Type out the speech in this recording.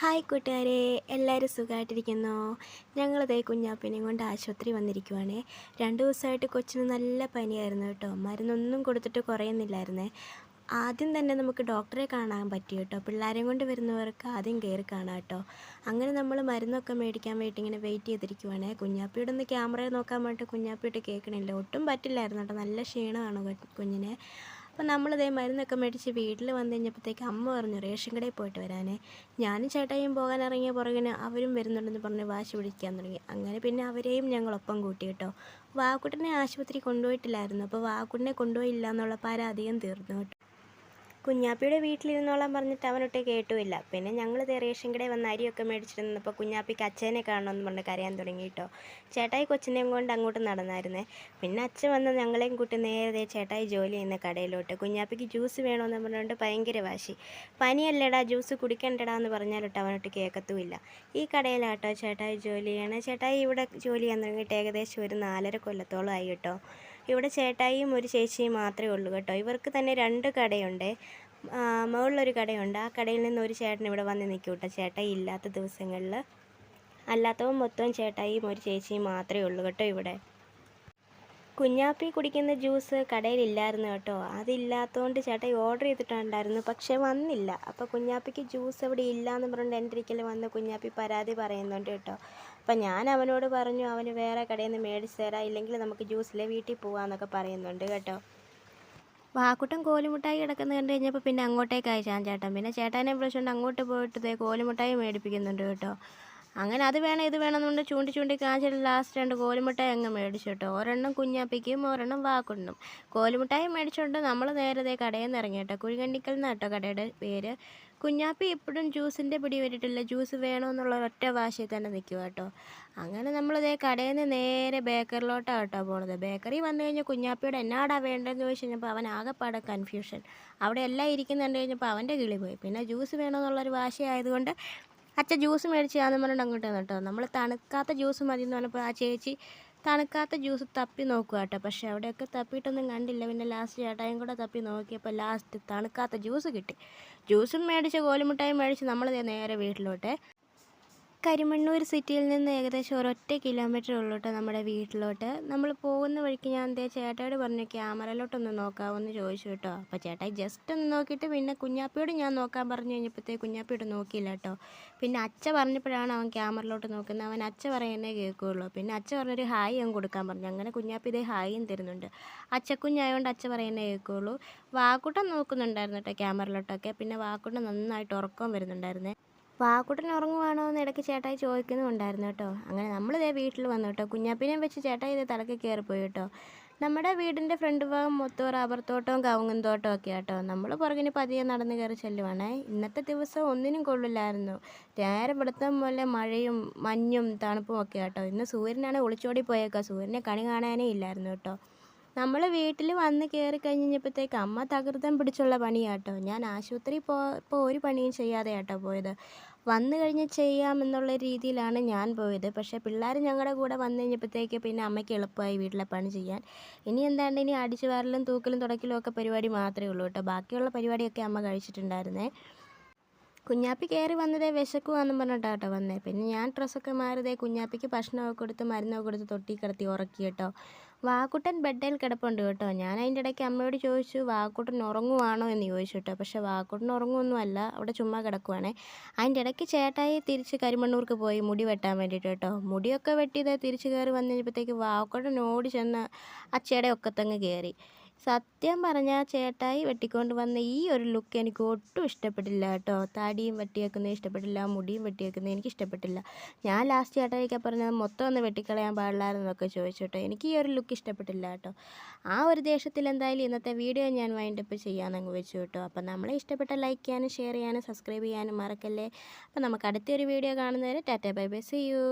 Hi കൂട്ടുകാരെ എല്ലാവരും സുഖമായിട്ടിരിക്കുന്നു. ഞങ്ങളിതേ കുഞ്ഞാപ്പിനെയും കൊണ്ട് ആശുപത്രി വന്നിരിക്കുവാണ്. രണ്ട് ദിവസമായിട്ട് കൊച്ചിന് നല്ല പനിയായിരുന്നു കേട്ടോ. മരുന്നൊന്നും കൊടുത്തിട്ട് കുറയുന്നില്ലായിരുന്നേ. ആദ്യം തന്നെ നമുക്ക് ഡോക്ടറെ കാണാൻ പറ്റി കേട്ടോ. പിള്ളേരെയും കൊണ്ട് വരുന്നവർക്ക് ആദ്യം കയറി കാണാം കേട്ടോ. അങ്ങനെ നമ്മൾ മരുന്നൊക്കെ മേടിക്കാൻ വേണ്ടി ഇങ്ങനെ വെയിറ്റ് ചെയ്തിരിക്കുവാണേ. കുഞ്ഞാപ്പിയുടെ ഒന്ന് ക്യാമറയിൽ നോക്കാൻ വേണ്ടിയിട്ട് കുഞ്ഞാപ്പിയിട്ട് കേൾക്കണില്ല. ഒട്ടും പറ്റില്ലായിരുന്നു കേട്ടോ. നല്ല ക്ഷീണമാണ് കുഞ്ഞിനെ. അപ്പം നമ്മളിതേ മരുന്നൊക്കെ മേടിച്ച് വീട്ടിൽ വന്നു കഴിഞ്ഞപ്പോഴത്തേക്ക് അമ്മ പറഞ്ഞു റേഷൻ കടയിൽ പോയിട്ട് വരാനേ. ഞാനും ചേട്ടായും പോകാൻ ഇറങ്ങിയ പുറകിന് അവരും വരുന്നുണ്ടെന്ന് പറഞ്ഞ് വാശി പിടിക്കാൻ തുടങ്ങി. അങ്ങനെ പിന്നെ അവരെയും ഞങ്ങളൊപ്പം കൂട്ടി കേട്ടോ. വാക്കുട്ടനെ ആശുപത്രി കൊണ്ടുപോയിട്ടില്ലായിരുന്നു. അപ്പോൾ വാക്കുട്ടനെ കൊണ്ടുപോയില്ല എന്നുള്ള പരാതിയും തീർന്നു കേട്ടോ. കുഞ്ഞാപ്പിയുടെ വീട്ടിലിരുന്നോളാൻ പറഞ്ഞിട്ട് അവനൊട്ട് കേട്ടുമില്ല. പിന്നെ ഞങ്ങൾ റേഷൻ കടയിൽ വന്ന് അരിയൊക്കെ മേടിച്ചിരുന്നപ്പോൾ കുഞ്ഞാപ്പിക്ക് അച്ഛനെ കാണണമെന്ന് പറഞ്ഞ് കരയാൻ തുടങ്ങി കേട്ടോ ചേട്ടായി കൊച്ചിനെയും കൊണ്ട് അങ്ങോട്ട് നടന്നായിരുന്നേ. പിന്നെ അച്ഛൻ വന്ന് ഞങ്ങളെയും കൂട്ടി നേരെ ചേട്ടായി ജോലി ചെയ്യുന്ന കടയിലോട്ട്. കുഞ്ഞാപ്പിക്ക് ജ്യൂസ് വേണമെന്ന് പറഞ്ഞുകൊണ്ട് ഭയങ്കര വാശി. പനിയല്ലേടാ ജ്യൂസ് കുടിക്കണ്ടടാ എന്ന് പറഞ്ഞാലോട്ട് അവനൊട്ട് കേൾക്കത്തുമില്ല ഈ കടയിലാട്ടോ ചേട്ടായി ജോലി ചെയ്യണേ. ചേട്ടായി ഇവിടെ ജോലി ചെയ്യാൻ തുടങ്ങിയിട്ട് ഏകദേശം ഒരു നാലര കൊല്ലത്തോളം ആയി കേട്ടോ. ഇവിടെ ചേട്ടായിയും ഒരു ചേച്ചിയും മാത്രമേ ഉള്ളൂ കേട്ടോ. ഇവർക്ക് തന്നെ രണ്ട് കടയുണ്ട്. മുകളിലൊരു കടയുണ്ട്. ആ കടയിൽ നിന്ന് ഒരു ചേട്ടൻ ഇവിടെ വന്ന് നിൽക്കും കേട്ടോ. ചേട്ടായി ഇല്ലാത്ത ദിവസങ്ങളിൽ. അല്ലാത്തവൻ മൊത്തം ചേട്ടായിയും ഒരു ചേച്ചിയും മാത്രമേ ഉള്ളൂ കേട്ടോ ഇവിടെ. കുഞ്ഞാപ്പി കുടിക്കുന്ന ജ്യൂസ് കടയിലില്ലായിരുന്നു കേട്ടോ. അതില്ലാത്തതുകൊണ്ട് ചേട്ടായി ഓർഡർ ചെയ്തിട്ടുണ്ടായിരുന്നു പക്ഷേ വന്നില്ല. അപ്പോൾ കുഞ്ഞാപ്പിക്ക് ജ്യൂസ് അവിടെ ഇല്ല എന്ന് പറഞ്ഞിട്ട് എന്റെ ഒരിക്കൽ വന്ന് കുഞ്ഞാപ്പി പരാതി പറയുന്നുണ്ട് കേട്ടോ. അപ്പം ഞാൻ അവനോട് പറഞ്ഞു അവന് വേറെ കടയിൽ നിന്ന് മേടിച്ച് തരാം ഇല്ലെങ്കിൽ നമുക്ക് ജ്യൂസിലെ വീട്ടിൽ പോകാമെന്നൊക്കെ പറയുന്നുണ്ട് കേട്ടോ. വാക്കുട്ടൻ കോലുമുട്ടായി കിടക്കുന്ന കണ്ടു കഴിഞ്ഞപ്പോൾ പിന്നെ അങ്ങോട്ടേക്കായി ഞാൻ ചേട്ടൻ പിന്നെ ചേട്ടനെ വിളിച്ചുകൊണ്ട് അങ്ങോട്ട് പോയിട്ട് കോലുമുട്ടായി മേടിപ്പിക്കുന്നുണ്ട് കേട്ടോ. അങ്ങനെ അത് വേണം ഇത് വേണം എന്നുകൊണ്ട് ചൂണ്ടി ചൂണ്ടി കാണിച്ചിട്ട് ലാസ്റ്റ് രണ്ട് കോലുമുട്ടായി അങ്ങ് മേടിച്ചു കേട്ടോ. ഒരെണ്ണം കുഞ്ഞാപ്പിക്കും ഒരെണ്ണം വാക്കുണ്ടും കോലുമുട്ടായി മേടിച്ചുകൊണ്ട് നമ്മൾ നേരത്തെ കടയിൽ നിന്ന് ഇറങ്ങി കേട്ടോ. കുഴികണ്ടിക്കൽ എന്നാട്ടോ കടയുടെ പേര്. കുഞ്ഞാപ്പി എപ്പോഴും ജ്യൂസിന്റെ പിടി വരിട്ടില്ല. ജ്യൂസ് വേണമെന്നുള്ള ഒറ്റ വാശിയിൽ തന്നെ നിൽക്കുക കേട്ടോ. അങ്ങനെ നമ്മളിതേ കടയിൽ നിന്ന് നേരെ ബേക്കറിലോട്ടാണ് കേട്ടോ പോണത്. ബേക്കറി വന്നു കഴിഞ്ഞാൽ കുഞ്ഞാപ്പിയോട് എന്നാടാ വേണ്ടതെന്ന് ചോദിച്ചു കഴിഞ്ഞപ്പോൾ അവൻ ആകെപ്പാടെ കൺഫ്യൂഷൻ. അവിടെ എല്ലാം ഇരിക്കുന്നുണ്ട് കഴിഞ്ഞപ്പോൾ അവന്റെ കിളി പോയി. പിന്നെ ജ്യൂസ് വേണമെന്നുള്ളൊരു വാശി ആയതുകൊണ്ട് അച്ഛൻ ജ്യൂസ് മേടിച്ച് ആണെന്ന് പറഞ്ഞിട്ട് അങ്ങോട്ട് വന്നിട്ടോ നമ്മൾ തണുക്കാത്ത ജ്യൂസ് മതി എന്ന് പറഞ്ഞപ്പോൾ ആ ചേച്ചി തണുക്കാത്ത ജ്യൂസ് തപ്പി നോക്കുക കേട്ടോ. പക്ഷേ അവിടെയൊക്കെ തപ്പിയിട്ടൊന്നും കണ്ടില്ല. പിന്നെ ലാസ്റ്റ് ചേട്ടായും കൂടെ തപ്പി നോക്കിയപ്പോൾ ലാസ്റ്റ് തണുക്കാത്ത ജ്യൂസ് കിട്ടി. ജ്യൂസും മേടിച്ച് കോലുമുട്ടായും മേടിച്ച് നമ്മൾ നേരെ വീട്ടിലോട്ട് കരിമണ്ണൂർ സിറ്റിയിൽ നിന്ന് ഏകദേശം ഒരൊറ്റ കിലോമീറ്റർ ഉള്ളൂ കേട്ടോ നമ്മുടെ വീട്ടിലോട്ട്. നമ്മൾ പോകുന്ന വഴിക്ക് ഞാൻ എന്തേ ചേട്ടായോട് പറഞ്ഞു ക്യാമറയിലോട്ടൊന്ന് നോക്കാമെന്ന് ചോദിച്ചു കേട്ടോ. അപ്പോൾ ചേട്ടായി ജസ്റ്റ് ഒന്ന് നോക്കിയിട്ട് പിന്നെ കുഞ്ഞാപ്പിയോട് ഞാൻ നോക്കാൻ പറഞ്ഞു കഴിഞ്ഞപ്പോഴത്തേക്ക് കുഞ്ഞാപ്പിയോട് നോക്കിയില്ല കേട്ടോ. പിന്നെ അച്ഛ പറഞ്ഞപ്പോഴാണ് അവൻ ക്യാമറയിലോട്ട് നോക്കുന്നത്. അവൻ അച്ഛ പറയുന്നേ കേൾക്കുകയുള്ളൂ. പിന്നെ അച്ഛ പറഞ്ഞൊരു ഹായ് അവൻ കൊടുക്കാൻ പറഞ്ഞു. അങ്ങനെ കുഞ്ഞാപ്പി ഇതേ ഹായും തരുന്നുണ്ട്. അച്ചക്കുഞ്ഞായതുകൊണ്ട് അച്ഛ പറയുന്നേ കേൾക്കുകയുള്ളൂ. വാക്കൂട്ടം നോക്കുന്നുണ്ടായിരുന്നു കേട്ടോ ക്യാമറയിലോട്ടൊക്കെ. പിന്നെ വാക്കൂട്ടം നന്നായിട്ട് ഉറക്കം വരുന്നുണ്ടായിരുന്നേ. വാക്കുട്ടൻ ഉറങ്ങുവാണോ എന്ന് ഇടയ്ക്ക് ചേട്ടായി ചോദിക്കുന്നുണ്ടായിരുന്നു കേട്ടോ. അങ്ങനെ നമ്മളിതേ വീട്ടിൽ വന്നു കേട്ടോ. കുഞ്ഞാപ്പിനെ വെച്ച് ചേട്ടായി ഇതേ തലക്ക് കയറിപ്പോയി കേട്ടോ. നമ്മുടെ വീടിന്റെ ഫ്രണ്ട് ഭാഗം മൊത്തം റബ്ബർ തോട്ടവും കവുങ്ങും തോട്ടവും ഒക്കെ കേട്ടോ നമ്മൾ പുറകിന് പതിയെ നടന്ന് കയറി ചെല്ലുവാണേ. ഇന്നത്തെ ദിവസം ഒന്നിനും കൊള്ളില്ലായിരുന്നു. നേരെ വെളുത്തം പോലെ മഴയും മഞ്ഞും തണുപ്പും ഒക്കെ കേട്ടോ ഇന്ന് സൂര്യനാണ് ഒളിച്ചോടി പോയേക്കുക. സൂര്യനെ കണി കാണാനേ ഇല്ലായിരുന്നു കേട്ടോ. നമ്മൾ വീട്ടിൽ വന്ന് കയറി കഴിഞ്ഞപ്പോഴത്തേക്ക് അമ്മ തകൃതം പിടിച്ചുള്ള പണിയാട്ടോ. ഞാൻ ആശുപത്രി പോ ഇപ്പോൾ ഒരു പണിയും ചെയ്യാതെ ആട്ടോ പോയത്. വന്നു കഴിഞ്ഞ് ചെയ്യാമെന്നുള്ള രീതിയിലാണ് ഞാൻ പോയത്. പക്ഷേ പിള്ളേർ ഞങ്ങളുടെ കൂടെ വന്നു കഴിഞ്ഞപ്പോഴത്തേക്ക് പിന്നെ അമ്മയ്ക്ക് എളുപ്പമായി വീട്ടിലെ പണി ചെയ്യാൻ. ഇനി എന്താണ്ട് ഇനി അടിച്ചു വാരലും തൂക്കലും തുടക്കലും ഒക്കെ പരിപാടി മാത്രമേ ഉള്ളൂ കേട്ടോ. ബാക്കിയുള്ള പരിപാടിയൊക്കെ അമ്മ കഴിച്ചിട്ടുണ്ടായിരുന്നേ. കുഞ്ഞാപ്പി കയറി വന്നതേ വിശക്കുവാന്നും പറഞ്ഞിട്ടാ കേട്ടോ വന്നേ. പിന്നെ ഞാൻ ഡ്രസ്സൊക്കെ മാറിയതേ കുഞ്ഞാപ്പിക്ക് ഭക്ഷണമൊക്കെ കൊടുത്ത് മരുന്നൊക്കെ കൊടുത്ത് തൊട്ടി കിടത്തി ഉറക്കി കേട്ടോ. വാക്കുട്ടൻ ബെഡിൽ കിടപ്പുണ്ട് കേട്ടോ. ഞാൻ അതിന്റെ ഇടയ്ക്ക് അമ്മയോട് ചോദിച്ചു വാക്കുട്ടൻ ഉറങ്ങുവാണോ? എന്ന് ചോദിച്ചു കേട്ടോ. പക്ഷേ വാക്കുട്ടൻ ഉറങ്ങുമൊന്നും അല്ല അവിടെ ചുമ്മാ കിടക്കുവാണേ. അതിന്റെ ഇടയ്ക്ക് ചേട്ടായി തിരിച്ച് കരിമണ്ണൂർക്ക് പോയി മുടി വെട്ടാൻ വേണ്ടിയിട്ട് കേട്ടോ. മുടിയൊക്കെ വെട്ടിയത് തിരിച്ച് കയറി വന്നു കഴിഞ്ഞപ്പോഴത്തേക്ക് വാക്കുട്ടൻ ഓടി ചെന്ന് അച്ചയുടെ ഒക്കത്തങ്ങ് കയറി സത്യം പറഞ്ഞാൽ ചേട്ടായി വെട്ടിക്കൊണ്ട് വന്ന ഈ ഒരു ലുക്ക് എനിക്ക് ഒട്ടും ഇഷ്ടപ്പെട്ടില്ല കേട്ടോ. താടിയും വെട്ടിയേക്കുന്നത് ഇഷ്ടപ്പെട്ടില്ല മുടിയും വെട്ടിയേക്കുന്നത് എനിക്ക് ഇഷ്ടപ്പെട്ടില്ല. ഞാൻ ലാസ്റ്റ് ചേട്ടായിക്ക് പറഞ്ഞത് മൊത്തം ഒന്ന് വെട്ടിക്കളയാൻ പാടില്ലായിരുന്നൊക്കെ ചോദിച്ചു കേട്ടോ. എനിക്ക് ഈ ഒരു ലുക്ക് ഇഷ്ടപ്പെട്ടില്ല കേട്ടോ. ആ ഒരു ദേഷ്യത്തിൽ എന്തായാലും ഇന്നത്തെ വീഡിയോ ഞാൻ വൈൻഡപ്പ് ചെയ്യാമെന്നങ്ങ് വെച്ചു കേട്ടോ. അപ്പം നമ്മളെ ഇഷ്ടപ്പെട്ട ലൈക്ക് ചെയ്യാനും ഷെയർ ചെയ്യാനും സബ്സ്ക്രൈബ് ചെയ്യാനും മറക്കല്ലേ. അപ്പം നമുക്ക് അടുത്തൊരു വീഡിയോ കാണുന്നവരെ tata bye bye see you